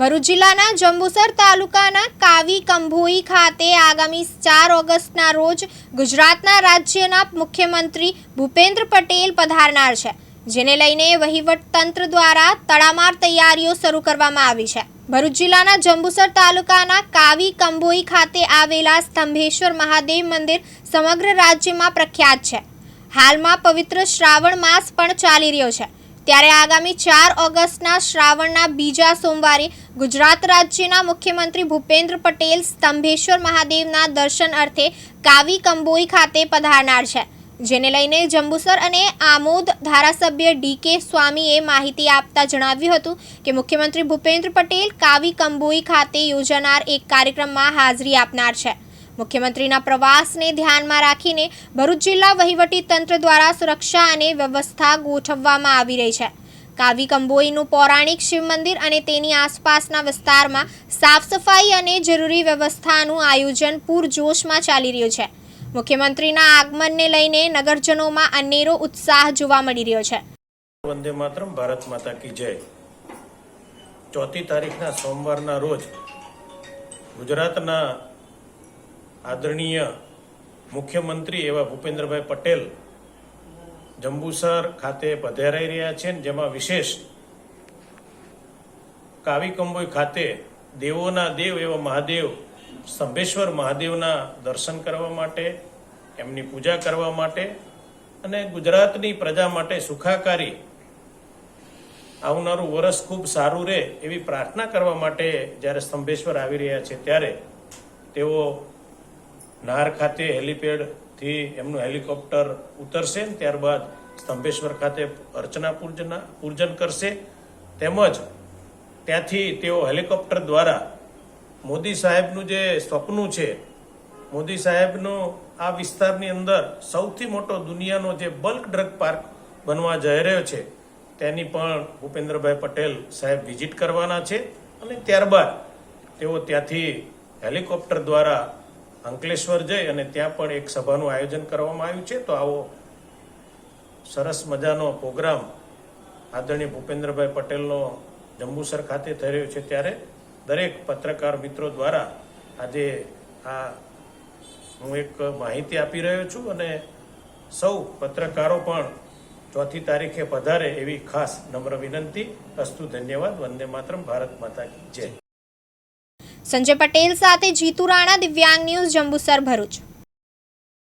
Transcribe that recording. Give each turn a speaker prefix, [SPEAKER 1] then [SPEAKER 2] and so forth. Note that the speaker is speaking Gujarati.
[SPEAKER 1] ભરૂચ જિલ્લાના જંબુસર તાલુકાના કાવી કંભોઈ ખાતે આગામી ચાર ઓગસ્ટના રોજ ગુજરાતના રાજ્યના મુખ્યમંત્રી ભૂપેન્દ્ર પટેલ પધારનાર છે, જેને લઈને વહીવટ તંત્ર દ્વારા તડામાર તૈયારીઓ શરૂ કરવામાં આવી છે. ભરૂચ જિલ્લાના જંબુસર તાલુકાના કાવી કંભોઈ ખાતે આવેલા સ્તંભેશ્વર મહાદેવ મંદિર સમગ્ર રાજ્યમાં પ્રખ્યાત છે. હાલમાં પવિત્ર શ્રાવણ માસ પણ ચાલી રહ્યો છે. ત્યારે આગામી ચાર ઓગસ્ટના શ્રાવણના બીજા સોમવારે ગુજરાત રાજ્યના મુખ્યમંત્રી ભૂપેન્દ્ર પટેલ સ્તંભેશ્વર મહાદેવના દર્શન અર્થે કાવી કંબોઈ ખાતે પધારનાર છે. જેને લઈને જંબુસર અને આમોદ ધારાસભ્ય ડીકે સ્વામીએ માહિતી આપતા જણાવ્યું હતું કે મુખ્યમંત્રી ભૂપેન્દ્ર પટેલ કાવી કંબોઈ ખાતે યોજાનાર એક કાર્યક્રમમાં હાજરી આપનાર છે. મુખ્યમંત્રીના પ્રવાસને ધ્યાનમાં રાખીને ભરૂચ જિલ્લા વહીવટી તંત્ર દ્વારા સુરક્ષા અને વ્યવસ્થા ગોઠવવામાં આવી રહી છે. કાવી કંબોઈનું પૌરાણિક શિવ મંદિર અને તેની આસપાસના વિસ્તારમાં સાફ સફાઈ અને જરૂરી વ્યવસ્થાનું આયોજન પૂરજોશમાં ચાલી રહ્યું છે. મુખ્યમંત્રીના આગમનને લઈને નગરજનોમાં અનેરો ઉત્સાહ જોવા મળી રહ્યો છે.
[SPEAKER 2] વંદે માતરમ, ભારત માતા કી જય. ચોથી તારીખના સોમવારના રોજ ગુજરાતના આદરણીય મુખ્યમંત્રી એવા ભૂપેન્દ્રભાઈ પટેલ જંબુસર ખાતે પધારાઈ રહ્યા છે જેમાં વિશેષ કાવી કંબોઈ ખાતે દેવોના દેવ એવા મહાદેવ સ્તંભેશ્વર મહાદેવના દર્શન કરવા માટે, એમની પૂજા કરવા માટે અને ગુજરાતની પ્રજા માટે સુખાકારી આવનારું વરસ ખૂબ સારું રહે એવી પ્રાર્થના કરવા માટે જ્યારે સ્તંભેશ્વર આવી રહ્યા છે ત્યારે તેઓ નાર ખાતે હેલિપેડથી એમનું હેલિકોપ્ટર ઉતરશે ત્યારબાદ સ્તંભેશ્વર ખાતે અર્ચના પૂજન પૂજન કરશે. તેમજ ત્યાંથી તેઓ હેલિકોપ્ટર દ્વારા મોદી સાહેબનું જે સ્વપ્નું છે, મોદી સાહેબનું આ વિસ્તારની અંદર સૌથી મોટો દુનિયાનો જે બલ્ક ડ્રગ પાર્ક બનવા જઈ રહ્યો છે, તેની પણ ભૂપેન્દ્રભાઈ પટેલ સાહેબ વિઝિટ કરવાના છે. અને ત્યારબાદ તેઓ ત્યાંથી હેલિકોપ્ટર દ્વારા અંકલેશ્વર જઈ અને ત્યાં પણ એક સભાનું આયોજન કરવામાં આવ્યું છે. તો આવો સરસ મજાનો પ્રોગ્રામ આદરણીય ભૂપેન્દ્રભાઈ પટેલનો જંબુસર ખાતે થઈ રહ્યો છે ત્યારે દરેક પત્રકાર મિત્રો દ્વારા આજે આ હું એક માહિતી આપી રહ્યો છું અને સૌ પત્રકારો પણ ચોથી તારીખે પધારે એવી ખાસ નમ્ર વિનંતી. અસ્તુ ધન્યવાદ. વંદે માતરમ. ભારત માતા કી જય.
[SPEAKER 1] સંજય પટેલ સાથે જીતુ રાણા દિવ્યાંગ ન્યૂઝ જંબુસર ભરૂચ.